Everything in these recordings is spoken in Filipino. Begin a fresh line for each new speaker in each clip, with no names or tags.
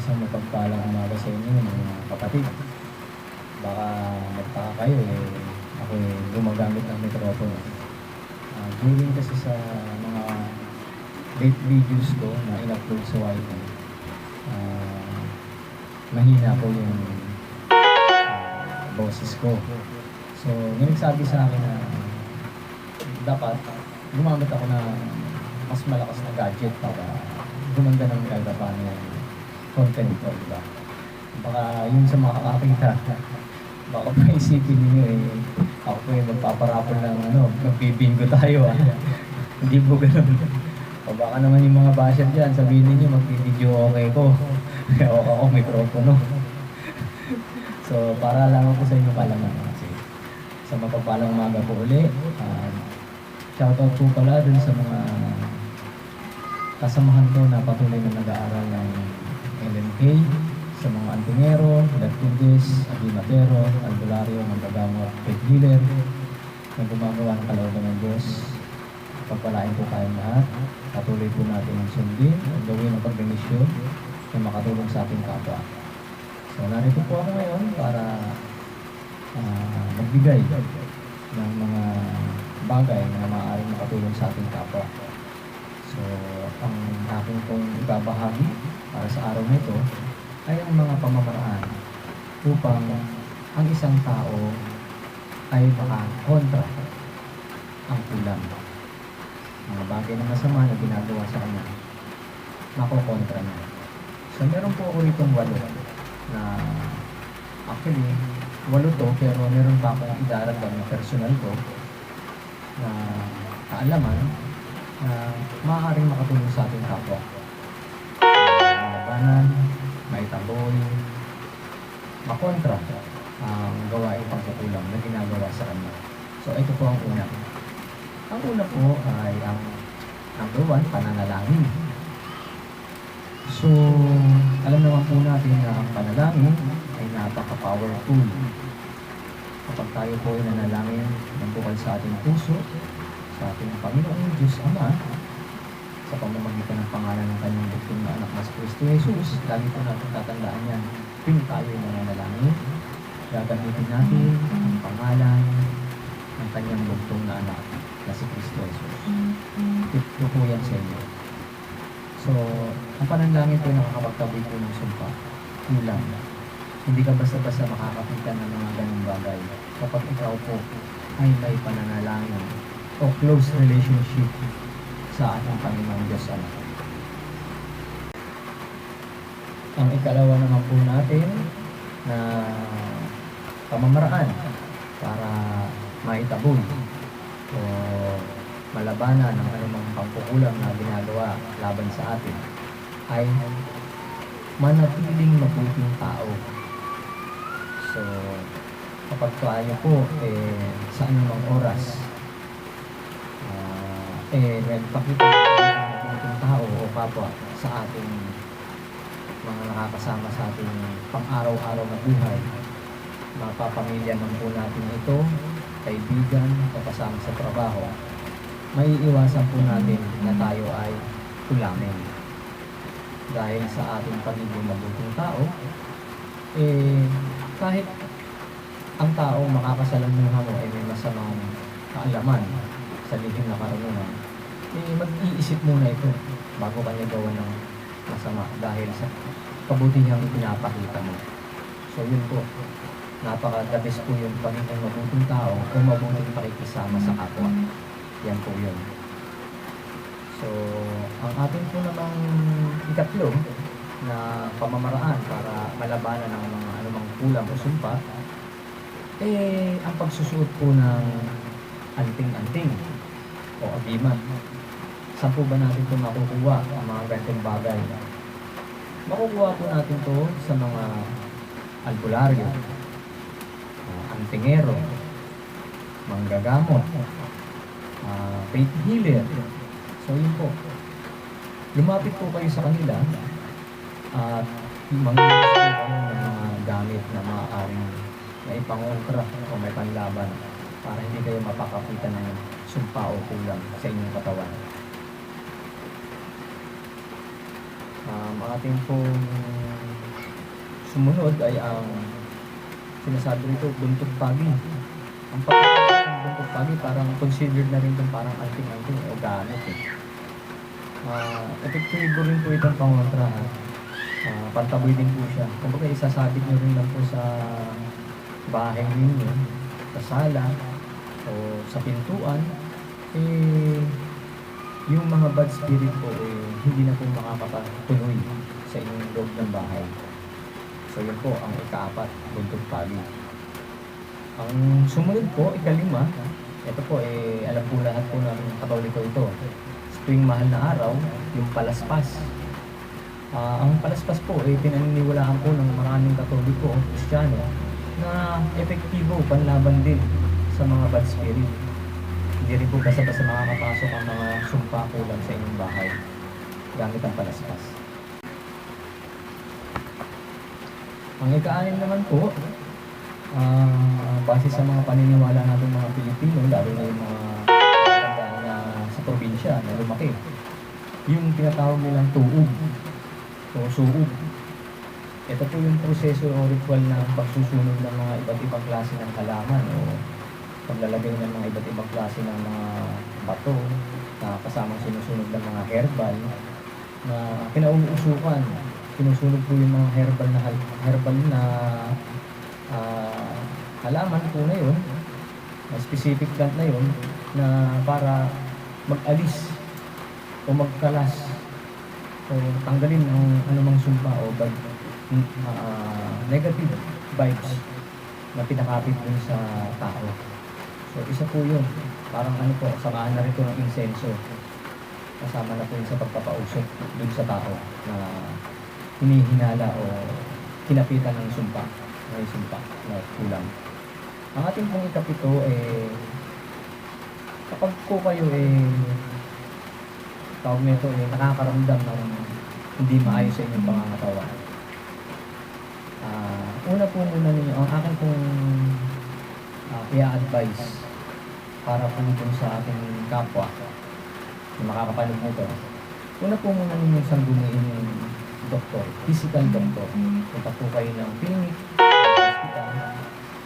Isang mapagpalang umaga sa inyo, mga kapatid. Baka magtaka kayo eh, ako eh, gumagamit ng mikropono. Ah, during kasi sa mga late videos ko na in-upload sa YT, ah, mahina po yung ah, boses ko. So, may nagsabi sa akin na dapat gumamit ako ng mas malakas na gadget para gumanda ng paano yung content ko, di ba? Baka yun sa makakakita, baka pa isipin ninyo eh, ako po yung magpaparapol ng ano, magbibingo tayo ah. Hindi po ganun. O baka naman yung mga basher dyan, sabihin ninyo magbibideo okay ko. okay ako, mikropono. so, para lang ako sa inyo kalaman kasi sa mapagpalang umaga po uli. Um, shoutout po pala dun sa mga kasamahan ko na patuloy na nag-aaral ng LMK, sa mga Antingero, Latindis, Abimatero, Albulario, Mandagamot, Faith Healer, na gumagawa ng kalooban ng Diyos. Pagpalain po tayong lahat. Patuloy po natin ang sundin, ang gawin ng pagbenisyon na makatulong sa ating kapwa. So, narito po ako ngayon para ah, magbigay ng mga bagay na maaaring makatulong sa ating kapwa. So, ang aking pong ibabahagi para sa araw nito ay ang mga pamamaraan upang ang isang tao ay makakontra ang kulang. Mga bagay na masama na ginagawa sa kanya, makokontra niya. So, meron po ako itong walo na actually, walo to pero meron pa akong idaragdag na personal ko na kaalaman na maaaring makatulong sa ating kapwa. Labanan, may taboy, makontra ang gawain pagkukulang na ginagawa sa kanya. So, ito po ang una. Ang una po ay ang number one, pananalangin. So, alam naman po natin na ang panalangin ay napaka-powerful. Kapag tayo po ay nanalangin ng bukal sa ating puso, sa ating Panginoong Diyos Ama, sa pamamagitan ng pangalan ng kanyang bugtong na anak na si Kristo Jesus, lagi po natin tatandaan yan. Tuwing tayo ay nananalangin, gagamitin natin ang pangalan ng kanyang bugtong na anak na si Kristo Jesus. Ito po yan sa inyo. So, ang pananalangin po ay nakakapagtabi po ng sumpa. Kulang. Hindi ka basta-basta makakapitan ng mga ganung bagay kapag ikaw po ay may pananalangin o close relationship sa ating Panginoong Diyos Ama. Ang ikalawa naman po natin na pamamaraan para maitaboy o malabanan ng anumang pagkukulang na ginagawa laban sa atin ay manatiling mabuting tao. So, kapag tayo po eh, sa anumang oras eh, nagpakita ng mabuting tao o kapwa sa ating mga nakakasama sa ating pang-araw-araw na buhay. Mapapamilya man po natin ito, kaibigan, o kasama sa trabaho, may iwasan po natin na tayo ay kulangin. Dahil sa ating pagiging mabuting tao, eh, kahit ang tao makakasalamuha mo ay may masamang kaalaman sa lihim na karunungan, eh, mag-iisip muna ito bago kanya gawa ng masama dahil sa kabutihang ipinapakita mo. So yun po, napaka-the best po yung pagiging mabuting tao o mabuting pakikisama sa kapwa. Yan po yun. So, ang atin po namang ikatlo na pamamaraan para malabanan ng mga anumang kulang o sumpa, eh, ang pagsusuot po ng anting-anting o agiman. Saan po ba natin ito makukuha ang mga ganitong bagay? Makukuha po natin to sa mga albularyo, uh, antingero, manggagamot, uh, faith healer. So yun po. Lumapit po kayo sa kanila at mga gamit na maaaring na ipangontra o may panlaban para hindi kayo mapakapitan ng sumpa o kulang sa inyong katawan. Um, ating pong sumunod ay ang sinasabi rito, buntog pagi. Ang buntog pagi, parang considered na rin itong parang anting-anting o gamit eh. Ah, epektibo rin po itong pangontra. Ah, pantaboy din po siya. Kumbaga isasabit nyo rin lang po sa bahay ninyo, sa sala, o sa pintuan, eh, yung mga bad spirit po, eh, hindi na po makakapatuloy sa inyong loob ng bahay. So yun po ang ikaapat, buntog pagi. Ang sumunod po, ikalima, ito po eh, alam po lahat po ng katoliko ito. Sa tuwing mahal na araw, yung palaspas. Ah, ang palaspas po, eh, pinaniniwalaan po ng maraming katoliko o kristyano na epektibo panlaban din sa mga bad spirit. Hindi rin po basta-basta makakapasok ang mga sumpa kulang sa inyong bahay gamit ang palaspas. Ang ika-anim naman po, ah, base sa mga paniniwala natin mga Pilipino, lalo na yung mga na sa probinsya na lumaki, yung tinatawag nilang tuog o suog. Ito po yung proseso o ritual ng pagsusunog ng mga iba't ibang klase ng halaman o paglalagay ng mga iba't ibang klase ng mga bato na kasamang sinusunog ng mga herbal na kinauusukan. Sinusunog po yung mga herbal na herbal na ah, halaman po na yun, na specific plant na yun, na para mag-alis o magkalas o tanggalin ang anumang sumpa o bad, ah, negative vibes na pinakapit dun sa tao. So, isa po yun. Parang ano po, samaan na rin po ng insenso. Kasama na po yun sa pagpapausok dun sa tao na hinihinala o kinapitan ng sumpa. May sumpa na kulang. Ang ating pong ikapito, eh, kapag po kayo eh, tawag nito eh, nakakaramdam ng hindi maayos sa inyong pangangatawan. Ah, una po muna ninyo, ang akin pong uh, i-advise para po dun sa ating kapwa na makakapanood nito. Una po muna ninyong sangguniin yung doktor, physical doctor. Punta po kayo ng clinic, hospital.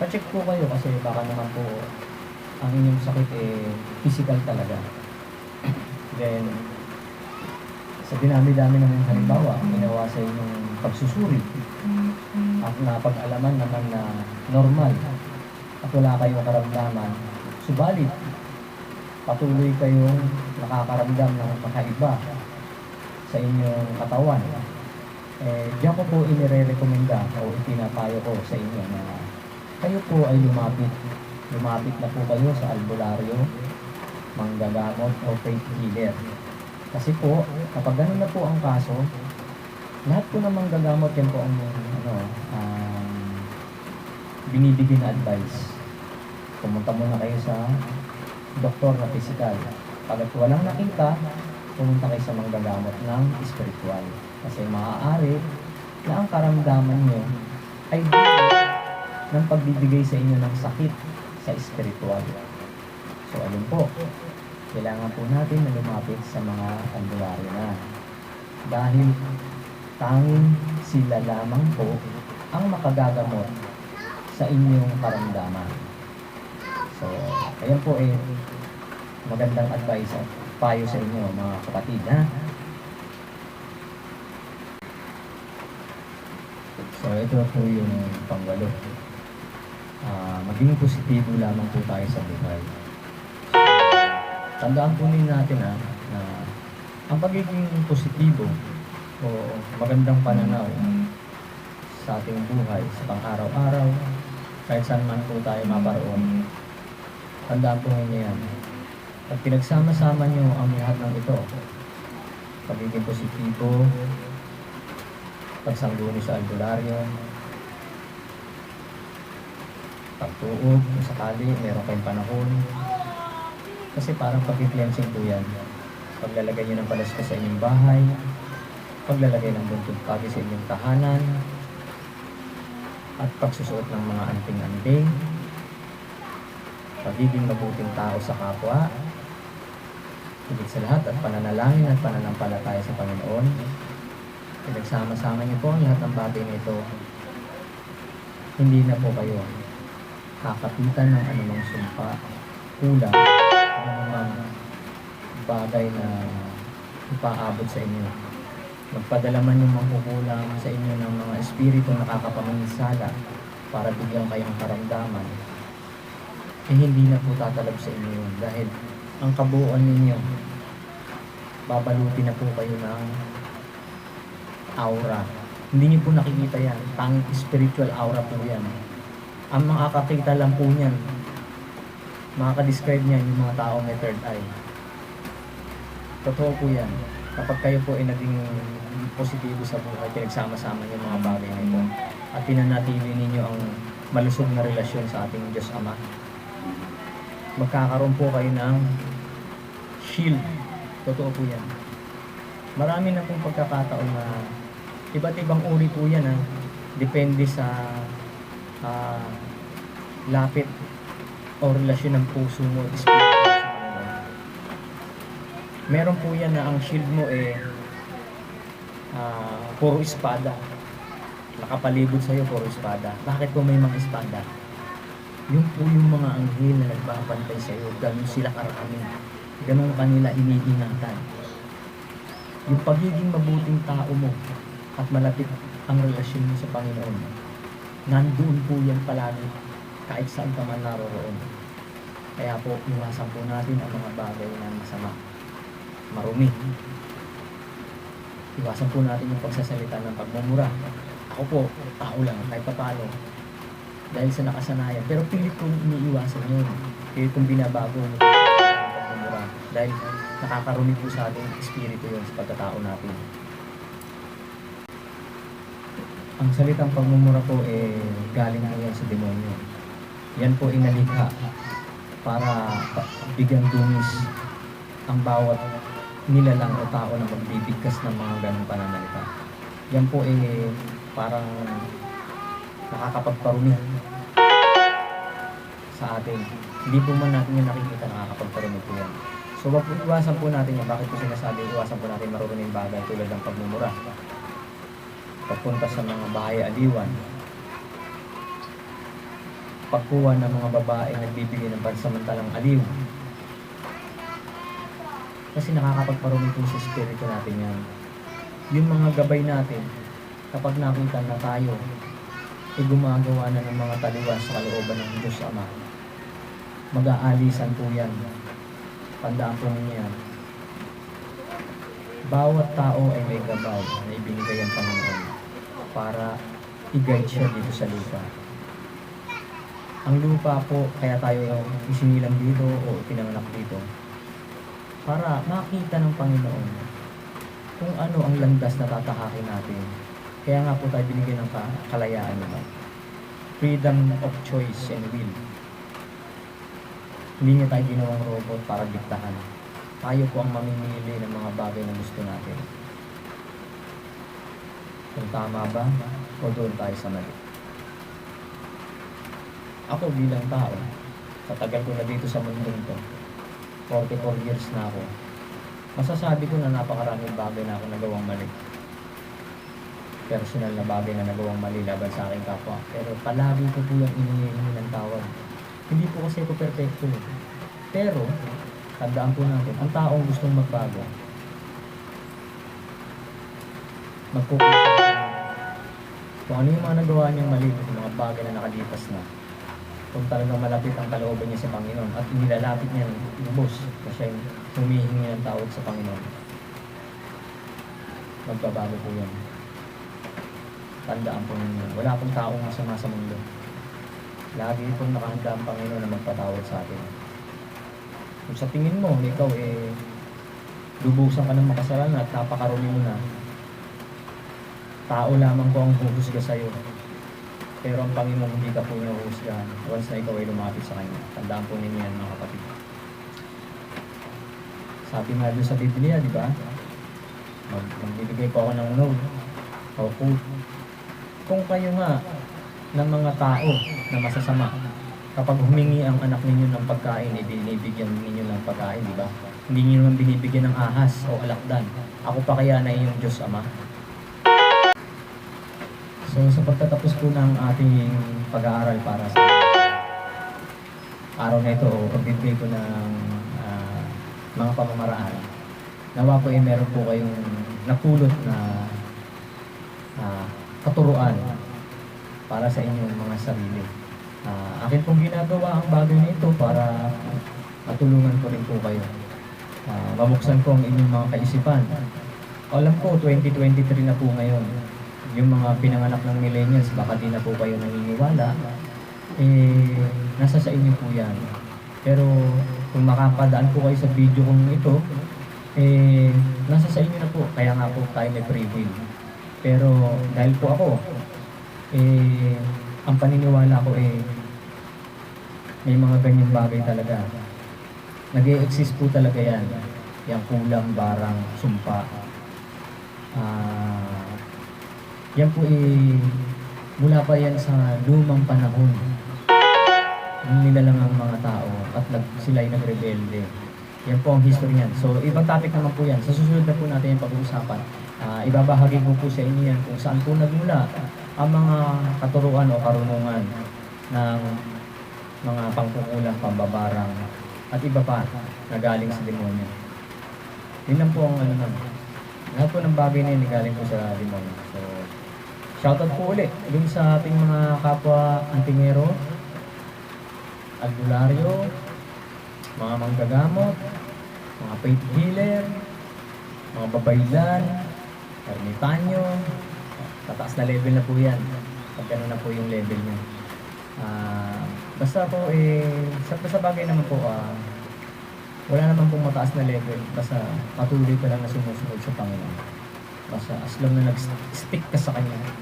Pa-check po kayo kasi baka naman po ang inyong sakit eh physical talaga. Then, sa dinami-dami ng halimbawa, ginawa sa inyong pagsusuri at napag-alaman naman na normal at wala kayong karamdaman, subalit patuloy kayong nakakaramdam ng kakaiba sa inyong katawan. Eh, diyan ko po inire-recommenda o ipinapayo ko sa inyo na kayo po ay lumapit. Lumapit na po kayo sa albularyo, manggagamot o faith healer. Kasi po, kapag ganun na po ang kaso, lahat po ng manggagamot yan po ang ano, um, binibigyan na advice. Pumunta muna kayo sa doktor na physical. Pag walang nakita, pumunta kayo sa manggagamot ng spiritual. Kasi maaari na ang karamdaman nyo ay ng pagbibigay sa inyo ng sakit sa spiritual. So, alin po, kailangan po natin na lumapit sa mga albularyo na. Dahil tanging sila lamang po ang makagagamot sa inyong karamdaman. So, ayan po eh, magandang advice at payo sa inyo mga kapatid ha. So, ito po yung pangwalo. Ah, maging positibo lamang po tayo sa buhay. Tandaan po din natin ha, na ang pagiging positibo o magandang pananaw sa ating buhay, sa pang-araw-araw, kahit saan man po tayo maparoon, tandaan po ninyo yan. Pag pinagsama-sama nyo ang lahat ng ito, pagiging positibo, pagsangguni sa albularyo, pagtuog, kung sakali, meron kayong panahon, kasi parang pag-cleansing po yan. Paglalagay nyo ng palaskas sa inyong bahay, paglalagay ng buntog pagi sa inyong tahanan, at pagsusuot ng mga anting-anting, pagiging mabuting tao sa kapwa, higit sa lahat at pananalangin at pananampalataya sa Panginoon. Pinagsama-sama niyo po ang lahat ng bagay na ito hindi na po kayo kakapitan ng anumang sumpa, kulang, anumang bagay na ipaabot sa inyo. Magpadala man yung mangkukulang sa inyo ng mga espiritu na nakakapaminsala para bigyan kayong karamdaman, eh hindi na po tatalab sa inyo yun dahil ang kabuuan ninyo, babalutin na po kayo ng aura. Hindi niyo po nakikita yan. Tanging spiritual aura po yan. Ang makakakita lang po niyan, makaka-describe niyan yung mga tao may third eye. Totoo po yan. Kapag kayo po ay naging positibo sa buhay, pinagsama-sama niyo mga bagay na ito, at pinanatili ninyo ang malusog na relasyon sa ating Diyos Ama, magkakaroon po kayo ng shield. Totoo po yan. Marami na pong pagkakataon na iba't ibang uri po yan ha. Depende sa ah, lapit o relasyon ng puso mo. Meron po yan na ang shield mo eh ah, puro espada. Nakapalibot sa'yo, puro espada. Bakit po may mga espada? Yung po yung mga anghel na nagbabantay sa'yo, ganun sila karami. Ganun kanila iniingatan. Yung pagiging mabuting tao mo at malapit ang relasyon mo sa Panginoon, nandoon po yan palagi kahit saan ka man naroroon. Kaya po, iwasan po natin ang mga bagay na masama, marumi. Iwasan po natin yung pagsasalita ng pagmumura. Ako po, tao lang, kahit papalo. Dahil sa nakasanayan. Pero pilit kong iniiwasan yun. Pilit kong binabago yung pagmumura. Dahil nakakarumi po sa ating espiritu yun sa pagkatao natin. Ang salitang pagmumura po eh galing po yan sa demonyo. Yan po inalikha para pa- bigyan dumis ang bawat nilalang o tao na magbibigkas ng mga ganong pananalita. Yan po eh parang nakakapagparumi sa atin. Hindi po man natin yung nakikita nakakapagparumi po yan. So wag po iwasan po natin yan. Bakit po sinasabi iwasan po natin maruruming bagay tulad ng pagmumura. Pagpunta sa mga bahay aliwan. Pagkuha ng mga babae nagbibigay ng pansamantalang aliw. Kasi nakakapagparumi po sa spirito natin yan. Yung mga gabay natin, kapag nakita na tayo, ay gumagawa na ng mga taliwas sa kalooban ng Diyos Ama. Mag-aalisan po yan. Tandaan po ninyo. Bawat tao ay may gabay na ibinigay ang Panginoon para i-guide siya dito sa lupa. Ang lupa po, kaya tayo isinilang dito o pinanganak dito para makita ng Panginoon kung ano ang landas na tatahakin natin. Kaya nga po tayo binigyan ng ka- kalayaan naman. Freedom of choice and will. Hindi niya tayo ginawang robot para diktahan. Tayo po ang mamimili ng mga bagay na gusto natin. Kung tama ba o doon tayo sa mali. Ako bilang tao, katagal ko na dito sa mundong to, 44 years na ako, masasabi ko na napakaraming bagay na ako nagawang mali. Personal na bagay na nagawang mali laban sa aking kapwa. Pero palagi ko po yung inihingi ng tawad. Hindi po kasi ako perfecto. eh. Pero, tandaan po natin, ang taong gustong magbago, magkukusa kung ano yung mga nagawa niyang mali, mga bagay na nakalipas na, kung talagang malapit ang kalooban niya sa Panginoon at inilalapit niya lubos na siya humihingi ng tawad sa Panginoon. Magbabago po yan. Tandaan po ninyo. Wala pong taong masama sa mundo. Lagi pong nakahanda ang Panginoon na magpatawad sa atin. Kung sa tingin mo, ikaw eh, lubusan ka ng makasalanan at napakarumi mo na, tao lamang po ang huhusga sa'yo. Pero ang Panginoon hindi ka po hinuhusgahan once na ikaw ay lumapit sa Kanya. Tandaan po ninyo yan mga kapatid. Sabi nga doon sa Biblia, di ba? Mag magbibigay po ako ng note o quote. Kung kayo nga ng mga tao na masasama, kapag humingi ang anak ninyo ng pagkain, eh, binibigyan ninyo ng pagkain, di ba? Hindi ninyo naman binibigyan ng ahas o alakdan. Ako pa kaya na iyong Diyos Ama? So sa pagtatapos po ng ating pag-aaral para sa araw na ito pagbibigay ko ng ah, mga pamamaraan, nawa po ay meron po kayong napulot na ah, katuruan para sa inyong mga sarili. Ah, akin pong ginagawa ang bagay na ito para matulungan ko rin po kayo. Ah, mabuksan ko ang inyong mga kaisipan. Alam ko, 2023 na po ngayon. Yung mga pinanganak ng millennials, baka di na po kayo naniniwala. Eh, nasa sa inyo po yan. Pero kung makapadaan po kayo sa video kong ito, eh, nasa sa inyo na po. Kaya nga po tayo may free will. Pero dahil po ako, eh, ang paniniwala ko eh, may mga ganyang bagay talaga. nag exist po talaga yan. Yung kulang, barang, sumpa. Ah, yan po eh, mula pa yan sa lumang panahon. Nung nilalang ang mga tao at sila ay nagrebelde. Yan po ang history niyan. So, ibang topic naman po yan. Sa susunod na po natin yung pag-uusapan. Ah, ibabahagi ko po sa inyo yan kung saan po nagmula ang mga katuruan o karunungan ng mga pangkukulang, pambabarang, at iba pa na galing sa demonyo. Yun lang po ang ano naman. Lahat po ng bagay na yun galing po sa demonyo. So, shoutout po ulit dun sa ating mga kapwa antingero, albularyo, mga manggagamot, mga faith healer, mga babaylan, ermitanyo, tataas na level na po yan. Pag ganun na po yung level niya. Ah, basta po eh, sa, sa bagay naman po, ah, wala naman pong mataas na level. Basta patuloy ka lang na sumusunod sa Panginoon. Basta as long na nag-stick ka sa Kanya.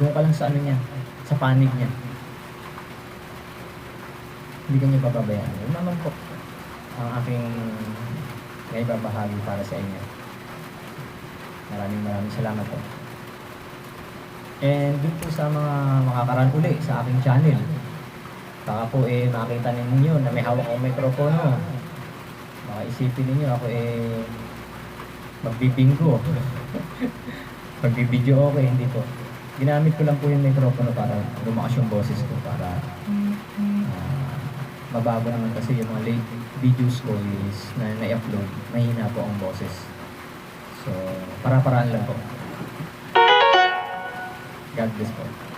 Doon ka lang sa ano niya, sa panig niya. Hindi ka niya naman po ang aking naibabahagi para sa inyo. Maraming maraming salamat po. And dun po sa mga makakaroon uli sa aking channel. Baka po eh makita ninyo na may hawak akong mikropono. Baka isipin ninyo ako eh magbibinggo. Magbibideo okay, hindi po. Ginamit ko lang po yung mikropono para lumakas yung boses ko para ah, mabago naman kasi yung mga late videos ko is na na-upload, mahina po ang boses. So, para-paraan lang po. God bless po.